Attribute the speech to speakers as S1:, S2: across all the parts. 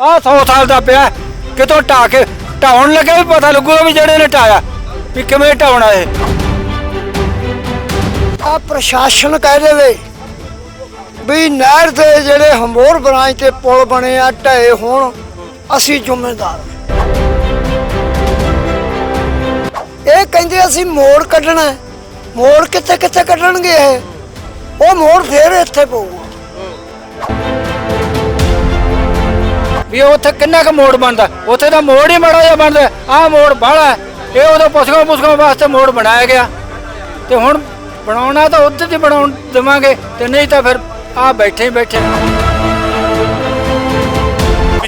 S1: ਆ 100 ਸਾਲ ਦਾ ਪਿਆ। ਕਿਤੋਂ ਢਾ ਕੇ ਢਾਉਣ ਲੱਗੇ ਵੀ ਪਤਾ ਲੱਗੂਗਾ ਵੀ ਜਿਹੜੇ ਨੇ ਢਾਇਆ। ਵੀ ਕਿਵੇਂ ਢਾਉਣਾ ਇਹ।
S2: ਆ ਪ੍ਰਸ਼ਾਸਨ ਕਹਿ ਦੇਵੇ ਵੀ ਨਹਿਰ ਦੇ ਜਿਹੜੇ ਹੰਬੋਰ ਬ੍ਰਾਂਚ ਤੇ ਪੁਲ ਬਣੇ ਆ, ਢਏ ਹੋਣ, ਅਸੀਂ ਜ਼ਿੰਮੇਦਾਰ ਇਹ ਕਹਿੰਦੇ ਅਸੀਂ ਮੋੜ ਕੱਢਣਾ ਮੋੜ ਕਿੱਥੇ ਕਿੱਥੇ ਕੱਢਣਗੇ ਇਹ? ਉਹ ਮੋੜ ਫੇਰ ਇੱਥੇ ਪਊਗਾ।
S1: ਵੀ ਉੱਥੇ ਕਿੰਨਾ ਕੁ ਮੋੜ ਬਣਦਾ? ਉੱਥੇ ਤਾਂ ਮੋੜ ਹੀ ਮਾੜਾ ਜਿਹਾ ਬਣਦਾ। ਆਹ ਮੋੜ ਬਾਹਲਾ ਇਹ ਉਦੋਂ ਪੁਸਕੋ ਪੁਸਕੋ ਵਾਸਤੇ ਮੋੜ ਬਣਾਇਆ ਗਿਆ। ਤੇ ਹੁਣ ਬਣਾਉਣਾ ਤਾਂ ਉੱਥੇ ਤੇ ਬਣਾਉਣ ਦੇਵਾਂਗੇ, ਤੇ ਨਹੀਂ ਤਾਂ ਫਿਰ ਆ ਬੈਠੇ ਬੈਠੇ।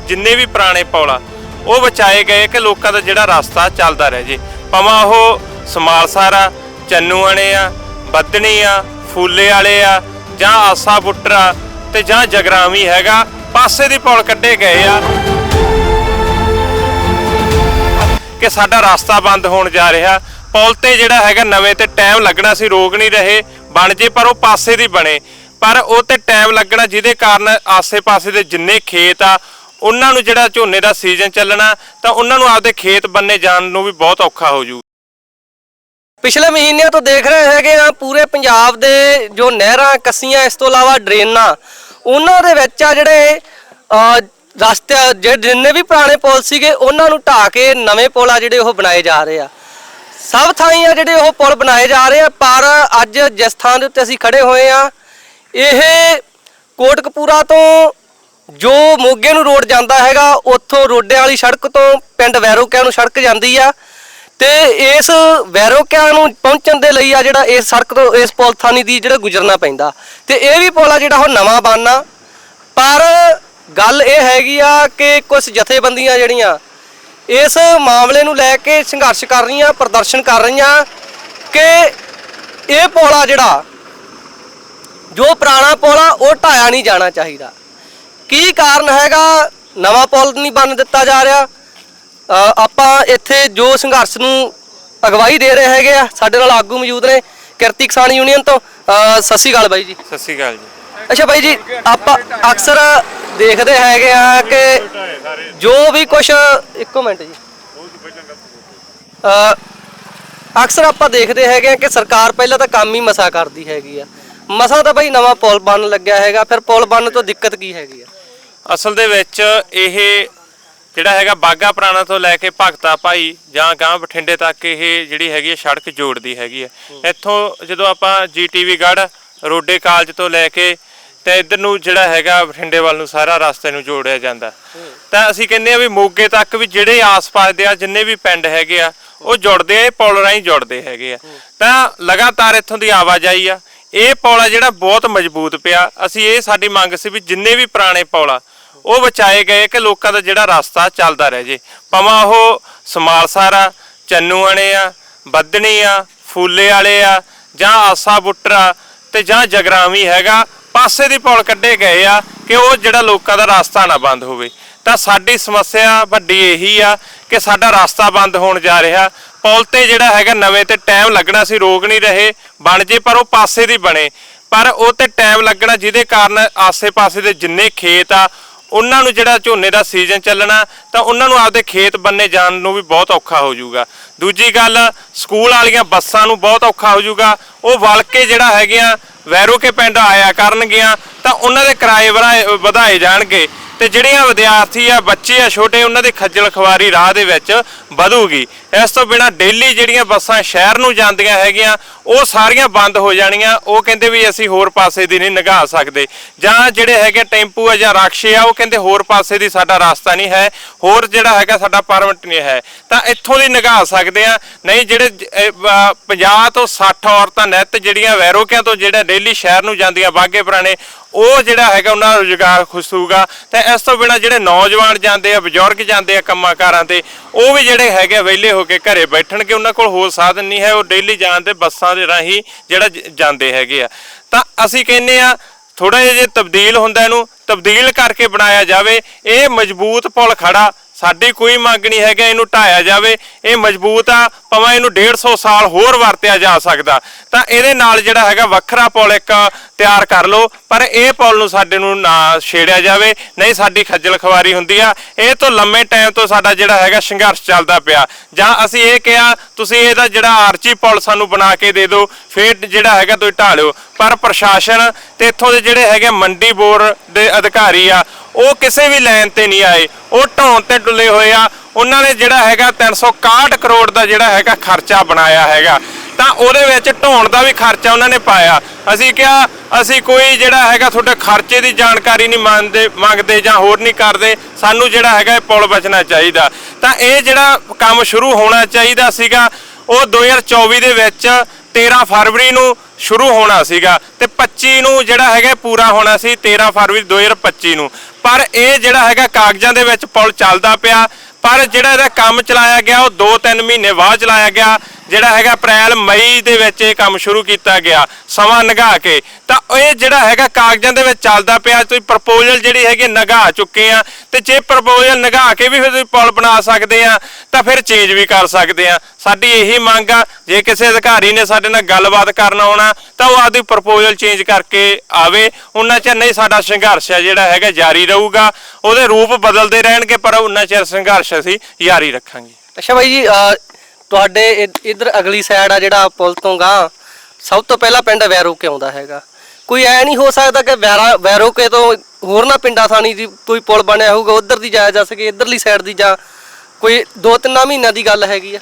S3: ਜਿੰਨੇ ਵੀ ਪੁਰਾਣੇ ਪੌਲ ਆ ਉਹ ਬਚਾਏ ਗਏ ਕਿ ਲੋਕਾਂ ਦਾ ਜਿਹੜਾ ਰਸਤਾ ਚੱਲਦਾ ਰਹੇ ਜੇ। ਭਾਵੇਂ ਉਹ ਸਮਾਲਸਾਰਾ ਚੰਨੂਆਣੇ ਆ ਬੱਦਣੀ ਆ, ਫੂਲੇ ਵਾਲੇ ਆ, ਜਾਂ ਆਸਾ ਬੁੱਟਰਾ ਤੇ ਜਾਂ ਜਗਰਾਵੀ ਹੈਗਾ ਪਾਸੇ ਦੀ ਪੌਲ ਕੱਢੇ ਗਏ ਆ। ਕਿ ਸਾਡਾ ਰਸਤਾ ਬੰਦ ਹੋਣ ਜਾ ਰਿਹਾ। ਪੁਲ ਤੇ ਜਿਹੜਾ ਹੈਗਾ ਨਵੇਂ ਤੇ ਟਾਈਮ ਲੱਗਣਾ ਸੀ, ਰੋਕ ਨਹੀਂ ਰਹੇ। ਬਣ ਜੇ, ਪਰ ਉਹ ਪਾਸੇ ਦੀ ਬਣੇ। ਪਰ ਉਹ ਤੇ ਟਾਈਮ ਲੱਗਣਾ ਜਿਹਦੇ ਕਾਰਨ ਆਸੇ-ਪਾਸੇ ਦੇ ਜਿੰਨੇ ਖੇਤ ਆ, ਉਹਨਾਂ ਨੂੰ ਜਿਹੜਾ ਝੋਨੇ ਦਾ ਸੀਜ਼ਨ ਚੱਲਣਾ, ਤਾਂ ਉਹਨਾਂ ਨੂੰ ਆਪਦੇ ਖੇਤ ਬੰਨੇ ਜਾਣ ਨੂੰ ਵੀ ਬਹੁਤ ਔਖਾ ਹੋ ਜੂ।
S4: ਪਿਛਲੇ ਮਹੀਨਿਆਂ ਤੋਂ ਦੇਖ ਰਹੇ ਹੈਗੇ ਆ, ਪੂਰੇ ਪੰਜਾਬ ਦੇ ਜੋ ਨਹਿਰਾਂ, ਕੱਸੀਆਂ, ਇਸ ਤੋਂ ਇਲਾਵਾ ਡਰੇਨਾਂ ਉਹਨਾਂ ਦੇ ਵਿੱਚ ਆ ਜਿਹੜੇ ਰਸਤੇ, ਜਿਹੜੇ ਜਿੰਨੇ ਵੀ ਪੁਰਾਣੇ ਪੁਲ ਸੀਗੇ, ਉਹਨਾਂ ਨੂੰ ਢਾ ਕੇ ਨਵੇਂ ਪੁਲ ਆ ਜਿਹੜੇ ਉਹ ਬਣਾਏ ਜਾ ਰਹੇ ਆ। ਸਭ ਥਾਈਂ ਆ ਜਿਹੜੇ ਉਹ ਪੁਲ ਬਣਾਏ ਜਾ ਰਹੇ ਆ, ਪਰ ਅੱਜ ਜਿਸ ਥਾਂ ਦੇ ਉੱਤੇ ਅਸੀਂ ਖੜੇ ਹੋਏ ਆ, ਇਹ ਕੋਟਕਪੂਰਾ ਤੋਂ ਜੋ ਮੋਗੇ ਨੂੰ ਰੋਡ ਜਾਂਦਾ ਹੈਗਾ, ਉੱਥੋਂ ਰੋਡਿਆਂ ਵਾਲੀ ਸੜਕ ਤੋਂ ਪਿੰਡ ਵੈਰੋਕਿਆ ਨੂੰ ਸੜਕ ਜਾਂਦੀ ਆ। ਤੇ ਇਸ ਵੈਰੋਕਿਆਂ ਨੂੰ ਪਹੁੰਚਣ ਦੇ ਲਈ ਆ ਜਿਹੜਾ ਇਸ ਸੜਕ ਤੋਂ ਇਸ ਪੁਲ ਥਾਨੀ ਦੀ ਜਿਹੜਾ ਗੁਜ਼ਰਨਾ ਪੈਂਦਾ। ਤੇ ਇਹ ਵੀ ਪੁਲ ਆ ਜਿਹੜਾ ਉਹ ਨਵਾਂ ਬਣਨਾ। ਪਰ ਗੱਲ ਇਹ ਹੈਗੀ ਆ ਕਿ ਕੁਝ ਜਥੇਬੰਦੀਆਂ ਜਿਹੜੀਆਂ ਇਸ ਮਾਮਲੇ ਨੂੰ ਲੈ ਕੇ ਸੰਘਰਸ਼ ਕਰ ਰਹੀਆਂ, ਪ੍ਰਦਰਸ਼ਨ ਕਰ ਰਹੀਆਂ ਕਿ ਇਹ ਪੁਲ ਆ ਜਿਹੜਾ, ਜੋ ਪੁਰਾਣਾ ਪੁਲ ਆ, ਉਹ ਢਾਇਆ ਨਹੀਂ ਜਾਣਾ ਚਾਹੀਦਾ। ਕੀ ਕਾਰਨ ਹੈਗਾ? ਨਵਾਂ ਪੁਲ ਨਹੀਂ ਬਣ ਦਿੱਤਾ ਜਾ ਰਿਹਾ। ਆਪਾਂ ਇੱਥੇ ਜੋ ਸੰਘਰਸ਼ ਨੂੰ ਅਗਵਾਈ ਦੇ ਰਹੇ ਹੈਗੇ ਆ ਸਾਡੇ ਨਾਲ ਆਗੂ ਮੌਜੂਦ ਨੇ ਕਿਰਤੀ ਕਿਸਾਨ ਯੂਨੀਅਨ ਤੋਂ। ਸਤਿ ਸ਼੍ਰੀ ਅਕਾਲ ਬਾਈ ਜੀ।
S3: ਸਤਿ ਸ਼੍ਰੀ ਅਕਾਲ ਜੀ।
S4: ਅੱਛਾ ਬਾਈ ਜੀ ਆਪਾਂ ਅਕਸਰ ਦੇਖਦੇ ਹੈਗੇ ਆ ਕਿ ਜੋ ਵੀ ਕੁਝ ਇੱਕੋ ਮਿੰਟ ਜੀ। ਅ, ਅਕਸਰ ਆਪਾਂ ਦੇਖਦੇ ਹੈਗੇ ਆ ਕਿ ਸਰਕਾਰ ਪਹਿਲਾਂ ਤਾਂ ਕੰਮ ਹੀ ਮਸਾ ਕਰਦੀ ਹੈਗੀ ਆ। ਮਸਾ ਤਾਂ ਬਾਈ ਨਵਾਂ ਪੁਲ ਬਣਨ ਲੱਗਿਆ ਹੈਗਾ ਫਿਰ ਪੁਲ ਬਣਨ ਤੋਂ ਦਿੱਕਤ ਕੀ ਹੈਗੀ ਆ?
S3: ਅਸਲ ਦੇ ਵਿੱਚ ਇਹ ਜਿਹੜਾ ਹੈਗਾ ਬਾਗਾ ਪੁਰਾਣਾ ਤੋਂ ਲੈ ਕੇ ਭਗਤਾ ਭਾਈ ਜਾਂ ਗਾਂ ਬਠਿੰਡੇ ਤੱਕ ਇਹ ਜਿਹੜੀ ਹੈਗੀ ਹੈ ਸੜਕ ਜੋੜਦੀ ਹੈਗੀ ਹੈ। ਇੱਥੋਂ ਜਦੋਂ ਆਪਾਂ ਜੀਟੀਵੀ ਗੜ ਰੋਡੇ ਕਾਲਜ ਤੋਂ ਲੈ ਕੇ ਤੇ ਇੱਧਰ ਨੂੰ ਜਿਹੜਾ ਹੈਗਾ ਬਠਿੰਡੇ ਵੱਲ ਨੂੰ ਸਾਰਾ ਰਸਤੇ ਨੂੰ ਜੋੜਿਆ ਜਾਂਦਾ। ਤਾਂ ਅਸੀਂ ਕਹਿੰਦੇ ਆ ਵੀ ਮੋਗੇ ਤੱਕ ਵੀ ਜਿਹੜੇ ਆਸ-ਪਾਸ ਦੇ ਆ ਜਿੰਨੇ ਵੀ ਪਿੰਡ ਹੈਗੇ ਆ ਉਹ ਜੁੜਦੇ ਆ ਇਹ ਪੁਲ ਰਾਹੀਂ ਜੁੜਦੇ ਹੈਗੇ ਆ। ਤਾਂ ਲਗਾਤਾਰ ਇੱਥੋਂ ਦੀ ਆਵਾਜਾਈ ਆ। ਇਹ ਪੁਲ ਜਿਹੜਾ ਬਹੁਤ ਮਜ਼ਬੂਤ ਪਿਆ। ਅਸੀਂ ਇਹ ਸਾਡੀ ਮੰਗ ਸੀ ਵੀ ਜਿੰਨੇ ਵੀ ਪੁਰਾਣੇ ਪੁਲ ਉਹ ਬਚਾਏ ਗਏ ਕਿ ਲੋਕਾਂ ਦਾ ਜਿਹੜਾ ਰਸਤਾ ਚੱਲਦਾ ਰਹਿ ਜੇ। ਭਾਵੇਂ ਉਹ ਸਮਾਲਸਾਰਾ ਚੰਨੂਆਣੇ ਆ ਬੱਦਣੀ ਆ, ਫੂਲੇ ਵਾਲੇ ਆ, ਜਾਂ ਆਸਾ ਬੁੱਟਰਾ ਤੇ ਜਾਂ ਜਗਰਾਵੀ ਹੈਗਾ, ਪਾਸੇ ਦੀ ਪੁਲ ਕੱਢੇ ਗਏ ਆ ਕਿ ਉਹ ਜਿਹੜਾ ਲੋਕਾਂ ਦਾ ਰਸਤਾ ਨਾ ਬੰਦ ਹੋਵੇ। ਤਾਂ ਸਾਡੀ ਸਮੱਸਿਆ ਵੱਡੀ ਇਹੀ ਆ ਕਿ ਸਾਡਾ ਰਸਤਾ ਬੰਦ ਹੋਣ ਜਾ ਰਿਹਾ। ਪੁਲ ਤੇ ਜਿਹੜਾ ਹੈਗਾ ਨਵੇਂ ਤੇ ਟਾਈਮ ਲੱਗਣਾ ਸੀ, ਰੋਕ ਨਹੀਂ ਰਹੇ, ਬਣ ਜੇ, ਪਰ ਉਹ ਪਾਸੇ ਦੀ ਬਣੇ। ਪਰ ਉਹ ਤੇ ਟਾਈਮ ਲੱਗਣਾ ਜਿਹਦੇ ਕਾਰਨ ਆਸੇ-ਪਾਸੇ ਦੇ ਜਿੰਨੇ ਖੇਤ ਆ ਉਹਨਾਂ ਨੂੰ ਜਿਹੜਾ ਝੋਨੇ ਦਾ ਸੀਜ਼ਨ ਚੱਲਣਾ, ਤਾਂ ਉਹਨਾਂ ਨੂੰ ਆਪਦੇ ਖੇਤ ਬੰਨੇ ਜਾਣ ਨੂੰ ਵੀ ਬਹੁਤ ਔਖਾ ਹੋ ਜਾਊਗਾ। ਦੂਜੀ ਗੱਲ, ਸਕੂਲ ਵਾਲੀਆਂ ਬੱਸਾਂ ਨੂੰ ਬਹੁਤ ਔਖਾ ਹੋ ਜਾਊਗਾ। ਉਹ ਵਲ ਕੇ ਜਿਹੜਾ ਹੈਗੀਆਂ, ਵੈਰੋ ਕੇ ਪਿੰਡ ਆਇਆ ਕਰਨਗੀਆਂ, ਤਾਂ ਉਹਨਾਂ ਦੇ ਕਿਰਾਏ ਵਧਾਏ- ਵਧਾਏ ਜਾਣਗੇ। ਤੇ ਜਿਹੜੀਆਂ ਵਿਦਿਆਰਥੀ ਆ, ਬੱਚੇ ਆ, ਛੋਟੇ, ਉਹਨਾਂ ਦੇ ਖੱਜਲ ਖਵਾਰੀ ਰਾਹ ਦੇ ਵਿੱਚ ਵਧੂਗੀ। ਇਸ ਤੋਂ ਬਿਨਾ ਡੇਲੀ ਜਿਹੜੀਆਂ ਬੱਸਾਂ ਸ਼ਹਿਰ ਨੂੰ ਜਾਂਦੀਆਂ ਹੈਗੀਆਂ, ਉਹ ਸਾਰੀਆਂ ਬੰਦ ਹੋ ਜਾਣੀਆਂ। ਉਹ ਕਹਿੰਦੇ ਵੀ ਅਸੀਂ ਹੋਰ ਪਾਸੇ ਦੀ ਨਹੀਂ ਨਿਗਾਹ ਸਕਦੇ। ਜਾਂ ਜਿਹੜੇ ਹੈਗੇ ਟੈਂਪੂ ਆ ਜਾਂ ਰਕਸ਼ੇ ਆ, ਉਹ ਕਹਿੰਦੇ ਹੋਰ ਪਾਸੇ ਦੀ ਸਾਡਾ ਰਸਤਾ ਨਹੀਂ ਹੈ। ਹੋਰ ਜਿਹੜਾ ਹੈਗਾ ਸਾਡਾ ਪਰਮਿਟ ਨਹੀਂ ਹੈ। ਤਾਂ ਇੱਥੋਂ ਦੀ ਨਿਗਾਹ ਸਕਦੇ ਆ। ਨਹੀਂ, ਜਿਹੜੇ ਜ- 50 ਤੋਂ 60 ਔਰਤਾਂ ਨਿੱਤ ਜਿਹੜੀਆਂ ਵੈਰੋਕਿਆਂ ਤੋਂ ਜਿਹੜਾ ਡੇਲੀ ਸ਼ਹਿਰ ਨੂੰ ਜਾਂਦੀਆਂ, ਬਾਗੇ ਪੁਰਾਣੇ, ਉਹ ਜਿਹੜਾ ਹੈਗਾ ਉਹਨਾਂ ਦਾ ਰੁਜ਼ਗਾਰ ਖੁਸੂਗਾ ਤੇ ਇਸ ਤੋਂ ਬਿਨਾ ਜਿਹੜੇ ਨੌਜਵਾਨ ਜਾਂਦੇ ਆ, ਬਜ਼ੁਰਗ ਜਾਂਦੇ ਆ ਕੰਮਾਂ ਕਾਰਾਂ ਤੇ, ਉਹ ਵੀ ਜਿਹੜੇ ਹੈਗੇ ਆ ਵਿਹਲੇ ਹੋ ਕੇ ਘਰੇ ਬੈਠਣਗੇ। ਉਹਨਾਂ ਕੋਲ ਹੋਰ ਸਾਧਨ ਨਹੀਂ ਹੈ, ਉਹ ਡੇਲੀ ਜਾਣ ਦੇ ਬੱਸਾਂ ਦੇ ਰਾਹੀਂ ਜਿਹੜਾ ਜਾਂਦੇ ਹੈਗੇ ਆ। ਤਾਂ ਅਸੀਂ ਕਹਿੰਨੇ ਆ ਥੋੜਾ ਜਿਹਾ ਜੇ ਤਬਦੀਲ ਹੁੰਦਾ ਇਹਨੂੰ, ਤਬਦੀਲ ਕਰਕੇ ਬਣਾਇਆ ਜਾਵੇ। ਇਹ ਮਜ਼ਬੂਤ ਪੁਲ ਖੜਾ ਸਾਡੀ ਕੋਈ ਮੰਗ ਨਹੀਂ ਹੈਗਾ, ਇਹਨੂੰ ਢਾਇਆ ਜਾਵੇ। ਇਹ ਮਜ਼ਬੂਤ ਆ, ਭਾਵੇਂ ਇਹਨੂੰ 150 ਸਾਲ ਹੋਰ ਵਰਤਿਆ ਜਾ ਸਕਦਾ। ਤਾਂ ਇਹਦੇ ਨਾਲ ਜਿਹੜਾ ਹੈਗਾ ਵੱਖਰਾ ਪੁਲ ਇੱਕ ਤਿਆਰ ਕਰ ਲਓ, ਪਰ ਇਹ ਪੁਲ ਨੂੰ ਸਾਡੇ ਨੂੰ ਨਾ ਛੇੜਿਆ ਜਾਵੇ, ਨਹੀਂ ਸਾਡੀ ਖੱਜਲ ਖਵਾਰੀ ਹੁੰਦੀ ਆ। ਇਹ ਤੋਂ ਲੰਮੇ ਟਾਈਮ ਤੋਂ ਸਾਡਾ ਜਿਹੜਾ ਹੈਗਾ ਸੰਘਰਸ਼ ਚੱਲਦਾ ਪਿਆ। ਜਾਂ ਅਸੀਂ ਇਹ ਕਿਹਾ, ਤੁਸੀਂ ਇਹਦਾ ਜਿਹੜਾ ਆਰਚੀ ਪੁਲ ਸਾਨੂੰ ਬਣਾ ਕੇ ਦੇ ਦਿਓ, ਫਿਰ ਜਿਹੜਾ ਹੈਗਾ ਤੁਸੀਂ ਢਾਹ ਲਿਓ। ਪਰ ਪ੍ਰਸ਼ਾਸਨ ਤੇ ਇੱਥੋਂ ਦੇ ਜਿਹੜੇ ਹੈਗੇ ਮੰਡੀ ਬੋਰਡ ਦੇ ਅਧਿਕਾਰੀ ਆ ਉਹ ਕਿਸੇ ਵੀ ਲਾਈਨ ਤੇ ਨਹੀਂ ਆਏ। ਉਹ ਢਾਉਣ ਤੇ ਡੁੱਲੇ ਹੋਏ ਆ। ਉਹਨਾਂ ਨੇ ਜਿਹੜਾ ਹੈਗਾ 361 ਕਰੋੜ ਦਾ ਜਿਹੜਾ ਹੈਗਾ ਖਰਚਾ ਬਣਾਇਆ ਹੈਗਾ। ਤਾਂ ਉਹਦੇ ਵਿੱਚ ਢਾਉਣ ਦਾ ਵੀ ਖਰਚਾ ਉਹਨਾਂ ਨੇ ਪਾਇਆ। ਅਸੀਂ ਕਿਹਾ, ਅਸੀਂ ਕੋਈ ਜਿਹੜਾ ਹੈਗਾ ਤੁਹਾਡੇ ਖਰਚੇ ਦੀ ਜਾਣਕਾਰੀ ਨਹੀਂ ਮੰਗਦੇ ਮੰਗਦੇ ਜਾਂ ਹੋਰ ਨਹੀਂ ਕਰਦੇ। ਸਾਨੂੰ ਜਿਹੜਾ ਹੈਗਾ ਇਹ ਪੁਲ ਬਚਣਾ ਚਾਹੀਦਾ। ਤਾਂ ਇਹ ਜਿਹੜਾ ਕੰਮ ਸ਼ੁਰੂ ਹੋਣਾ ਚਾਹੀਦਾ ਸੀਗਾ, ਉਹ 2024 ਦੇ ਵਿੱਚ 13 ਫਰਵਰੀ ਨੂੰ ਸ਼ੁਰੂ ਹੋਣਾ ਸੀਗਾ ਤੇ 25 ਨੂੰ ਜਿਹੜਾ ਹੈਗਾ ਪੂਰਾ ਹੋਣਾ ਸੀ 13 ਫਰਵਰੀ 2025 ਨੂੰ। ਪਰ ਇਹ ਜਿਹੜਾ ਹੈਗਾ ਕਾਗਜ਼ਾਂ ਦੇ ਵਿੱਚ ਪੁਲ ਚੱਲਦਾ ਪਿਆ, ਪਰ ਜਿਹੜਾ ਇਹਦਾ ਕੰਮ ਚਲਾਇਆ ਗਿਆ ਉਹ 2-3 ਮਹੀਨੇ ਬਾਅਦ ਚਲਾਇਆ ਗਿਆ। ਜਿਹੜਾ ਹੈਗਾ ਅਪ੍ਰੈਲ ਮਈ ਦੇ ਵਿੱਚ ਇਹ ਕੰਮ ਸ਼ੁਰੂ ਕੀਤਾ ਗਿਆ, ਸਮਾਂ ਨਗਾ ਕੇ। ਤਾਂ ਇਹ ਜਿਹੜਾ ਹੈਗਾ ਕਾਗਜ਼ਾਂ ਦੇ ਵਿੱਚ ਚੱਲਦਾ ਪਿਆ, ਤੁਸੀਂ ਪ੍ਰਪੋਜ਼ਲ ਜਿਹੜੀ ਹੈਗੀ ਨਗਾ ਚੁੱਕੇ ਆ। ਤੇ ਜੇ ਪ੍ਰਪੋਜ਼ਲ ਨਗਾ ਕੇ ਵੀ ਫਿਰ ਤੁਸੀਂ ਪੁਲ ਬਣਾ ਸਕਦੇ ਆ, ਤਾਂ ਫਿਰ ਚੇਂਜ ਵੀ ਕਰ ਸਕਦੇ ਆ। ਸਾਡੀ ਇਹੀ ਮੰਗ ਆ, ਜੇ ਕਿਸੇ ਅਧਿਕਾਰੀ ਨੇ ਸਾਡੇ ਨਾਲ ਗੱਲਬਾਤ ਕਰਨ ਆਉਣਾ, ਤਾਂ ਉਹ ਆਪਦੀ ਪ੍ਰਪੋਜ਼ਲ ਚੇਂਜ ਕਰਕੇ ਆਵੇ। ਉਹਨਾਂ ਚਿਰ ਨਹੀਂ ਸਾਡਾ ਸੰਘਰਸ਼ ਹੈ ਜਿਹੜਾ ਹੈਗਾ ਜਾਰੀ ਰਹੂਗਾ। ਉਹਦੇ ਰੂਪ ਬਦਲਦੇ ਰਹਿਣਗੇ, ਪਰ ਉਹਨਾਂ ਚਿਰ ਸੰਘਰਸ਼ ਅਸੀਂ ਜਾਰੀ ਰੱਖਾਂਗੇ।
S4: ਅੱਛਾ ਬਾਈ ਜੀ ਤੁਹਾਡੇ ਇ- ਇੱਧਰ ਅਗਲੀ ਸਾਈਡ ਆ ਜਿਹੜਾ ਪੁਲ ਤੋਂ ਗਾਂ ਸਭ ਤੋਂ ਪਹਿਲਾਂ ਪਿੰਡ ਵੈਰੋਕੇ ਆਉਂਦਾ ਹੈਗਾ। ਕੋਈ ਐ ਨਹੀਂ ਹੋ ਸਕਦਾ ਕਿ ਵੈਰਾ ਵੈਰੋਕੇ ਤੋਂ ਹੋਰ ਨਾ ਪਿੰਡਾਂ ਥਾਣੀ ਦੀ ਕੋਈ ਪੁਲ ਬਣਿਆ ਹੋਊਗਾ ਉਧਰ ਦੀ ਜਾਇਆ ਜਾ ਸਕੇ ਇੱਧਰਲੀ ਸਾਈਡ ਦੀ ਜਾਂ ਕੋਈ ਦੋ ਤਿੰਨ ਮਹੀਨਿਆਂ ਦੀ ਗੱਲ ਹੈਗੀ ਆ।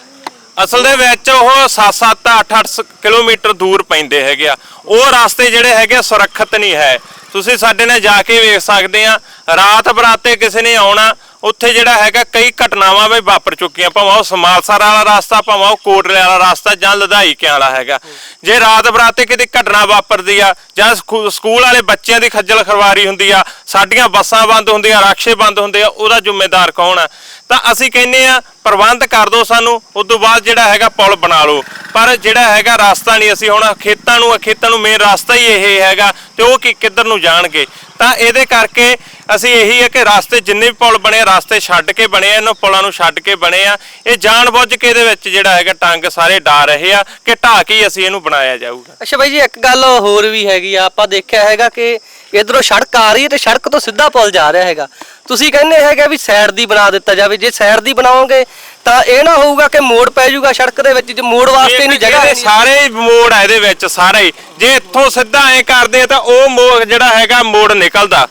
S3: ਅਸਲ ਦੇ ਵਿੱਚ ਉਹ 7-7 8-8 ਕਿਲੋਮੀਟਰ ਦੂਰ ਪੈਂਦੇ ਹੈਗੇ ਆ। ਉਹ ਰਸਤੇ ਜਿਹੜੇ ਹੈਗੇ ਆ, ਸੁਰੱਖਿਅਤ ਨਹੀਂ ਹੈ। ਤੁਸੀਂ ਸਾਡੇ ਨਾਲ ਜਾ ਕੇ ਵੇਖ ਸਕਦੇ ਆ ਰਾਤ ਬਰਾਤੇ ਕਿਸੇ ਨੇ ਆਉਣਾ ਉੱਥੇ ਜਿਹੜਾ ਹੈਗਾ ਕਈ ਘਟਨਾਵਾਂ ਵੀ ਵਾਪਰ ਚੁੱਕੀਆਂ। ਭਾਵੇਂ ਉਹ ਸਮਾਲਸਰ ਵਾਲਾ ਰਸਤਾ, ਭਾਵੇਂ ਉਹ ਕੋਟਲੇ ਵਾਲਾ ਰਸਤਾ ਜਾਂ ਲਧਾਈ ਕਿਆਂ ਵਾਲਾ ਹੈਗਾ। ਜੇ ਰਾਤ ਬਰਾਤੇ ਕਿਤੇ ਘਟਨਾ ਵਾਪਰਦੀ ਆ ਜਾਂ ਸਕੂਲ ਵਾਲੇ ਬੱਚਿਆਂ ਦੀ ਖੱਜਲ ਖਰਵਾਰੀ ਹੁੰਦੀ ਆ, ਸਾਡੀਆਂ ਬੱਸਾਂ ਬੰਦ ਹੁੰਦੀਆਂ ਰਾਖਸ਼ੇ ਬੰਦ ਹੁੰਦੇ ਆ, ਉਹਦਾ ਜ਼ਿੰਮੇਦਾਰ ਕੌਣ ਆ? ਤਾਂ ਅਸੀਂ ਕਹਿੰਨੇ ਆ, ਪ੍ਰਬੰਧ ਕਰ ਦਿਓ ਸਾਨੂੰ, ਉਸ ਤੋਂ ਬਾਅਦ ਜਿਹੜਾ ਹੈਗਾ ਪੁਲ ਬਣਾ ਲਓ। ਪਰ ਜਿਹੜਾ ਹੈਗਾ ਰਸਤਾ ਨਹੀਂ, ਅਸੀਂ ਹੁਣ ਖੇਤਾਂ ਨੂੰ ਖੇਤਾਂ ਨੂੰ ਮੇਨ ਰਸਤਾ ਹੀ ਇਹ ਹੈਗਾ, ਤੇ ਉਹ ਕਿ, ਕਿੱਧਰ ਨੂੰ ਜਾਣਗੇ? ਤਾਂ ਇਹਦੇ ਕਰਕੇ ਅਸੀਂ ਇਹੀ ਹੈ ਕਿ ਰਸਤੇ ਜਿੰਨੇ ਵੀ ਪੁਲ ਬਣੇ ਰਸਤੇ ਛੱਡ ਕੇ ਬਣੇ ਆ ਇਹਨਾਂ ਪੁਲਾਂ ਨੂੰ ਛੱਡ ਕੇ ਬਣੇ ਆ। ਇਹ ਜਾਣਬੁੱਝ ਕੇ ਇਹਦੇ ਵਿੱਚ ਜਿਹੜਾ ਹੈਗਾ ਟੰਗ ਸਾਰੇ ਡਾ ਰਹੇ ਆ ਕਿ ਢਾਹ ਕੇ ਹੀ ਅਸੀਂ ਇਹਨੂੰ ਬਣਾਇਆ ਜਾਊਗਾ।
S4: ਅੱਛਾ ਬਾਈ ਜੀ ਇੱਕ ਗੱਲ ਹੋਰ ਵੀ ਹੈਗੀ ਆ। ਆਪਾਂ ਦੇਖਿਆ ਹੈਗਾ ਕਿ ਇਧਰੋਂ ਸੜਕ ਆ ਰਹੀ ਹੈ ਤੇ ਸੜਕ ਤੋਂ ਸਿੱਧਾ ਪੁਲ ਜਾ ਰਿਹਾ ਹੈਗਾ। ਤੁਸੀਂ ਕਹਿੰਦੇ ਹੈਗਾ ਵੀ ਸਾਈਡ ਦੀ ਬਣਾ ਦਿੱਤਾ ਜਾਵੇ। ਜੇ ਸਾਈਡ ਦੀ ਬਣਾਓਗੇ ਤਾਂ ਇਹ ਨਾ ਹੋਊਗਾ ਕਿ ਮੋੜ ਪੈ ਜਾਊਗਾ ਸੜਕ ਦੇ ਵਿੱਚ। ਜੇ ਮੋੜ ਵਾਸਤੇ ਨਹੀਂ ਜਗ੍ਹਾ
S3: ਸਾਰੇ ਮੋੜ ਆ ਇਹਦੇ ਵਿੱਚ ਸਾਰੇ। ਜੇ ਇੱਥੋਂ ਸਿੱਧਾ ਐ ਕਰਦੇ ਤਾਂ ਉਹ ਮੋੜ ਜਿਹੜਾ ਹੈਗਾ ਮੋੜ ਨਿਕਲਦਾ।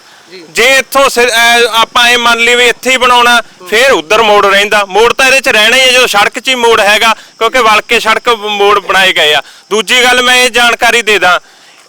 S3: ਜੇ। ਇੱਥੋਂ ਆਪਾਂ ਇਹ ਮੰਨ ਲਈ ਵੀ ਇੱਥੇ ਹੀ ਬਣਾਉਣਾ ਫਿਰ ਉਧਰ ਮੋੜ ਰਹਿੰਦਾ। ਮੋੜ ਤਾਂ ਇਹਦੇ ਚ ਰਹਿਣਾ ਹੀ ਹੈ ਜਦੋਂ ਸੜਕ 'ਚ ਹੀ ਮੋੜ ਹੈਗਾ ਕਿਉਂਕਿ ਵਲ ਕੇ ਸੜਕ ਮੋੜ ਬਣਾਏ ਗਏ ਆ। ਦੂਜੀ ਗੱਲ ਮੈਂ ਇਹ ਜਾਣਕਾਰੀ ਦੇ ਦਾਂ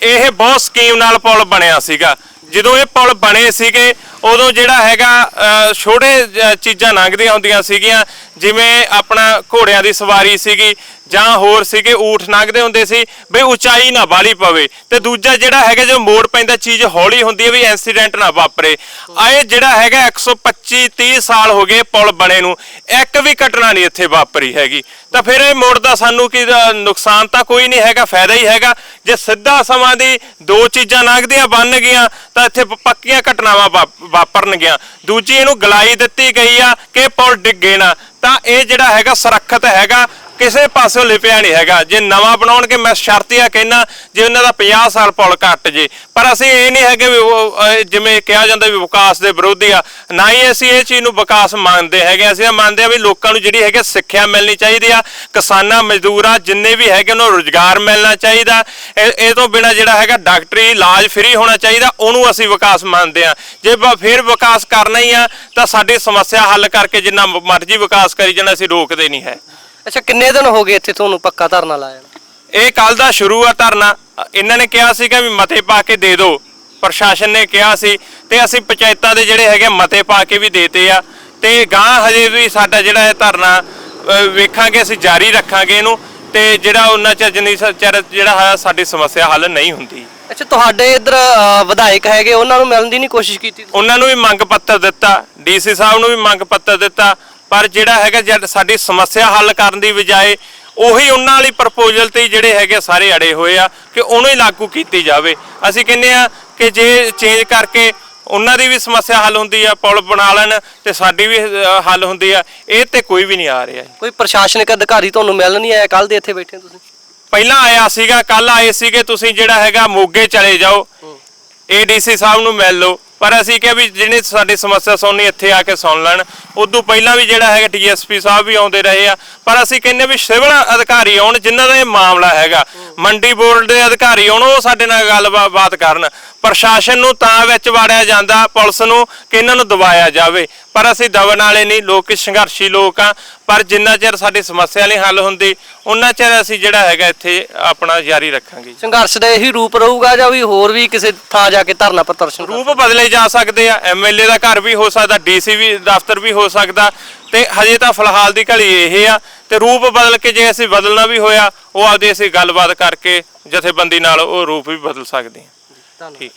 S3: ਇਹ ਬਹੁਤ ਸਕੀਮ ਨਾਲ ਪੁਲ ਬਣਿਆ ਸੀਗਾ। ਜਦੋਂ ਇਹ ਪੁਲ ਬਣੇ ਸੀਗੇ ਉਦੋਂ ਜਿਹੜਾ ਹੈਗਾ ਛੋਟੇ ਚੀਜ਼ਾਂ ਲੰਘਦੀਆਂ ਹੁੰਦੀਆਂ ਸੀਗੀਆਂ, ਜਿਵੇਂ ਆਪਣਾ ਘੋੜਿਆਂ ਦੀ ਸਵਾਰੀ ਸੀਗੀ, ਜਾਂ ਹੋਰ ਸੀਗੇ, ਊਠ ਲੰਘਦੇ ਹੁੰਦੇ ਸੀ ਵੀ ਉਚਾਈ ਨਾ ਬਾਲੀ ਪਵੇ। ਤੇ ਦੂਜਾ ਜਿਹੜਾ ਹੈਗਾ ਜੋ ਮੋੜ ਪੈਂਦਾ, ਚੀਜ਼ ਹੌਲੀ ਹੁੰਦੀ ਹੈ ਵੀ ਐਕਸੀਡੈਂਟ ਨਾ ਵਾਪਰੇ। ਆਏ ਜਿਹੜਾ ਹੈਗਾ 125 30 ਸਾਲ ਹੋ ਗਏ ਪੁਲ ਬਣੇ ਨੂੰ, ਇੱਕ ਵੀ ਘਟਨਾ ਨਹੀਂ ਇੱਥੇ ਵਾਪਰੀ ਹੈਗੀ। ਤਾਂ ਫਿਰ ਇਹ ਮੋੜ ਦਾ ਸਾਨੂੰ ਕੀ ਨੁਕਸਾਨ ਤਾਂ ਕੋਈ ਨਹੀਂ ਹੈਗਾ, ਫਾਇਦਾ ਹੀ ਹੈਗਾ। ਜੇ ਸਿੱਧਾ ਸਮਾਂ ਦੀ ਦੋ ਚੀਜ਼ਾਂ ਲੰਘਦੀਆਂ ਬਣ ਗਈਆਂ, ਤਾਂ ਇੱਥੇ ਪੱਕੀਆਂ ਘਟਨਾਵਾਂ ਵਾਪ- ਵਾਪਰਨਗੀਆਂ। ਦੂਜੀ ਇਹਨੂੰ ਗਲਾਈ ਦਿੱਤੀ ਗਈ ਆ ਕਿ ਪੁਲ ਡਿੱਗੇ ਨਾ। ਤਾਂ ਇਹ ਜਿਹੜਾ ਹੈਗਾ ਸੁਰੱਖਿਅਤ ਹੈਗਾ। ਕਿਸੇ ਪਾਸਿਓਂ ਲਿਪਿਆ ਨਹੀਂ ਹੈਗਾ। ਜੇ ਨਵਾਂ ਬਣਾਉਣਗੇ ਮੈਂ ਸ਼ਰਤੀਆ ਕਹਿਣਾ ਜੇ ਉਹਨਾਂ ਦਾ 50 ਸਾਲ ਪੁਲ ਘੱਟ ਜੇ। ਪਰ ਅਸੀਂ ਇਹ ਨਹੀਂ ਹੈਗੇ ਵੀ ਜਿਵੇਂ ਕਿਹਾ ਜਾਂਦਾ ਵੀ ਵਿਕਾਸ ਦੇ ਵਿਰੋਧੀ ਆ, ਨਾ ਹੀ ਅਸੀਂ ਇਹ ਚੀਜ਼ ਨੂੰ ਵਿਕਾਸ ਮੰਨਦੇ ਹੈਗੇ। ਅਸੀਂ ਇਹ ਮੰਨਦੇ ਆ ਵੀ ਲੋਕਾਂ ਨੂੰ ਜਿਹੜੀ ਹੈਗੀ ਸਿੱਖਿਆ ਮਿਲਣੀ ਚਾਹੀਦੀ ਆ, ਕਿਸਾਨਾਂ, ਮਜ਼ਦੂਰਾਂ ਜਿੰਨੇ ਵੀ ਹੈਗੇ ਉਹਨਾਂ ਨੂੰ ਰੋਜ਼ਗਾਰ ਮਿਲਣਾ ਚਾਹੀਦਾ। ਇਹ ਇਹ ਤੋਂ ਬਿਨਾ ਜਿਹੜਾ ਹੈਗਾ ਡਾਕਟਰੀ ਇਲਾਜ ਫ੍ਰੀ ਹੋਣਾ ਚਾਹੀਦਾ, ਉਹਨੂੰ ਅਸੀਂ ਵਿਕਾਸ ਮੰਨਦੇ ਆ। ਜੇ ਫਿਰ ਵਿਕਾਸ ਕਰਨਾ ਹੀ ਆ, ਤਾਂ ਸਾਡੀ ਸਮੱਸਿਆ ਹੱਲ ਕਰਕੇ ਜਿੰਨਾ ਮਰਜ਼ੀ ਵਿਕਾਸ ਕਰੀ ਜਾਣਾ, ਅਸੀਂ ਰੋਕਦੇ ਨਹੀਂ ਹੈ।
S4: ਅੱਛਾ ਕਿੰਨੇ ਦਿਨ ਹੋ ਗਏ ਇੱਥੇ ਤੁਹਾਨੂੰ ਪੱਕਾ ਧਰਨਾ ਲਾਇਆ?
S3: ਇਹ ਕੱਲ ਦਾ ਸ਼ੁਰੂ ਆ ਧਰਨਾ। ਇਹਨਾਂ ਨੇ ਕਿਹਾ ਸੀਗਾ ਵੀ ਮਤੇ ਪਾ ਕੇ ਦੇ ਦਿਓ। ਪ੍ਰਸ਼ਾਸਨ ਨੇ ਕਿਹਾ ਸੀ ਤੇ ਅਸੀਂ ਪੰਚਾਇਤਾਂ ਦੇ ਜਿਹੜੇ ਹੈਗੇ ਮਤੇ ਪਾ ਕੇ ਵੀ ਦੇਤੇ ਆ। ਤੇ ਗਾਂ ਹਜੇ ਵੀ ਸਾਡਾ ਜਿਹੜਾ ਇਹ ਧਰਨਾ ਵੇਖਾਂਗੇ ਅਸੀਂ ਜਾਰੀ ਰੱਖਾਂਗੇ ਇਹਨੂੰ। ਤੇ ਜਿਹੜਾ ਉਹਨਾਂ ਚ ਜਿੰਨੀ ਚਿਰ ਜਿਹੜਾ ਹੈ ਸਾਡੀ ਸਮੱਸਿਆ ਹੱਲ ਨਹੀਂ ਹੁੰਦੀ।
S4: ਅੱਛਾ ਤੁਹਾਡੇ ਇੱਧਰ ਵਿਧਾਇਕ ਹੈਗੇ ਉਹਨਾਂ ਨੂੰ ਮਿਲਣ ਦੀ ਨਹੀਂ ਕੋਸ਼ਿਸ਼ ਕੀਤੀ?
S3: ਉਹਨਾਂ ਨੂੰ ਵੀ ਮੰਗ ਪੱਤਰ ਦਿੱਤਾ। ਡੀਸੀ ਸਾਹਿਬ ਨੂੰ ਵੀ ਮੰਗ ਪੱਤਰ ਦਿੱਤਾ। ਪਰ ਜਿਹੜਾ ਹੈਗਾ ਸਾਡੀ ਸਮੱਸਿਆ ਹੱਲ ਕਰਨ ਦੀ ਬਜਾਏ ਉਹੀ ਉਹਨਾਂ ਵਾਲੀ ਪ੍ਰਪੋਜ਼ਲ ਤੇ ਜਿਹੜੇ ਹੈਗੇ ਸਾਰੇ ਅੜੇ ਹੋਏ ਆ ਕਿ ਉਹਨੂੰ ਹੀ ਲਾਗੂ ਕੀਤੀ ਜਾਵੇ। ਅਸੀਂ ਕਹਿੰਦੇ ਆ ਕਿ ਜੇ ਚੇਂਜ ਕਰਕੇ ਉਹਨਾਂ ਦੀ ਵੀ ਸਮੱਸਿਆ ਹੱਲ ਹੁੰਦੀ ਆ ਪੁਲ ਬਣਾ ਲੈਣ ਤੇ ਸਾਡੀ ਵੀ ਹੱਲ ਹੁੰਦੀ ਆ ਇਹ ਤੇ ਕੋਈ ਵੀ ਨਹੀਂ ਆ ਰਿਹਾ।
S4: ਕੋਈ ਪ੍ਰਸ਼ਾਸਨਿਕ ਅਧਿਕਾਰੀ ਤੁਹਾਨੂੰ ਮਿਲਣ ਨਹੀਂ ਆਇਆ? ਕੱਲ ਦੇ ਇੱਥੇ ਬੈਠੇ ਤੁਸੀਂ।
S3: ਪਹਿਲਾਂ ਆਇਆ ਸੀਗਾ ਕੱਲ ਆਏ ਸੀਗੇ ਤੁਸੀਂ ਜਿਹੜਾ ਹੈਗਾ ਮੋਗੇ ਚਲੇ ਜਾਓ। ਏਡੀਸੀ ਸਾਹਿਬ ਨੂੰ ਮਿਲ ਲਓ। ਪਰ ਅਸੀਂ ਕਿਹਾ ਵੀ ਜਿਹਨੇ ਸਾਡੀ ਸਮੱਸਿਆ ਸੁਣਨੀ, ਇੱਥੇ ਆ ਕੇ ਸੁਣ ਲੈਣ। ਉਦੋਂ ਪਹਿਲਾਂ ਵੀ ਜਿਹੜਾ ਹੈਗਾ ਡੀਐਸਪੀ ਸਾਹਿਬ ਵੀ ਆਉਂਦੇ ਰਹੇ ਆ। ਪਰ ਅਸੀਂ ਕਹਿੰਦੇ ਵੀ ਸਿਵਲ ਅਧਿਕਾਰੀ ਆਉਣ, ਜਿਨ੍ਹਾਂ ਦਾ ਇਹ ਮਾਮਲਾ ਹੈਗਾ। ਮੰਡੀ ਬੋਰਡ ਦੇ ਅਧਿਕਾਰੀ ਆਉਣ, ਉਹ ਸਾਡੇ ਨਾਲ ਗੱਲਬਾਤ ਕਰਨ। ਪ੍ਰਸ਼ਾਸਨ ਨੂੰ ਤਾਂ ਵਿੱਚ ਵਾੜਿਆ ਜਾਂਦਾ, ਪੁਲਿਸ ਨੂੰ ਕਿ ਇਹਨਾਂ ਨੂੰ ਦਬਾਇਆ ਜਾਵੇ। ਪਰ ਅਸੀਂ ਦਬਣ ਵਾਲੇ ਨਹੀਂ ਲੋਕ ਸੰਘਰਸ਼ੀ ਲੋਕ ਆ। ਪਰ ਜਿੰਨਾ ਚਿਰ ਸਾਡੀ ਸਮੱਸਿਆ ਨਹੀਂ ਹੱਲ ਹੁੰਦੀ ਉਹਨਾਂ ਚਿਰ ਅਸੀਂ ਜਿਹੜਾ ਹੈਗਾ ਇੱਥੇ ਆਪਣਾ ਜਾਰੀ ਰੱਖਾਂਗੇ।
S4: ਸੰਘਰਸ਼ ਦਾ ਇਹੀ ਰੂਪ ਰਹੂਗਾ ਜਾਂ ਵੀ ਹੋਰ ਵੀ ਕਿਸੇ ਥਾਂ ਜਾ ਕੇ ਧਰਨਾ ਪ੍ਰਦਰਸ਼ਨ?
S3: ਰੂਪ ਬਦਲੇ ਜਾ ਸਕਦੇ ਆ। ਐਮਐਲਏ ਦਾ ਘਰ ਵੀ ਹੋ ਸਕਦਾ ਡੀਸੀ ਵੀ ਦਫ਼ਤਰ ਵੀ ਹੋ ਸਕਦਾ। ਤੇ ਹਜੇ ਤਾਂ ਫਿਲਹਾਲ ਦੀ ਘੜੀ ਇਹ ਆ। ਤੇ ਰੂਪ ਬਦਲ ਕੇ ਜੇ ਅਸੀਂ ਬਦਲਣਾ ਵੀ ਹੋਇਆ ਉਹ ਆਪਦੀ ਅਸੀਂ ਗੱਲਬਾਤ ਕਰਕੇ ਜਥੇਬੰਦੀ ਨਾਲ ਉਹ ਰੂਪ ਵੀ ਬਦਲ ਸਕਦੇ ਹਾਂ ਠੀਕ।